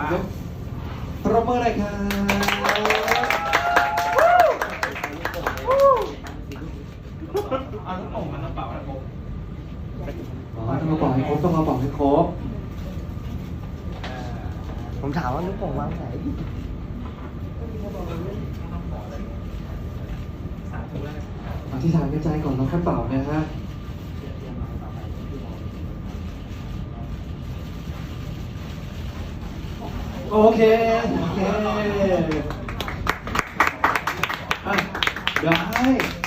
มากปรบมือเลยครับเอาต้องส่งมันต้องเป่าแล้วผมอ๋ต้องมาบอกให้ครบต้องมาบอกให้ครบผมถามว่าลูกโป่งวางไหนอธิษฐานในใจก่อนน้องข้าเป่านะฮะ โอเค โอเคอะด้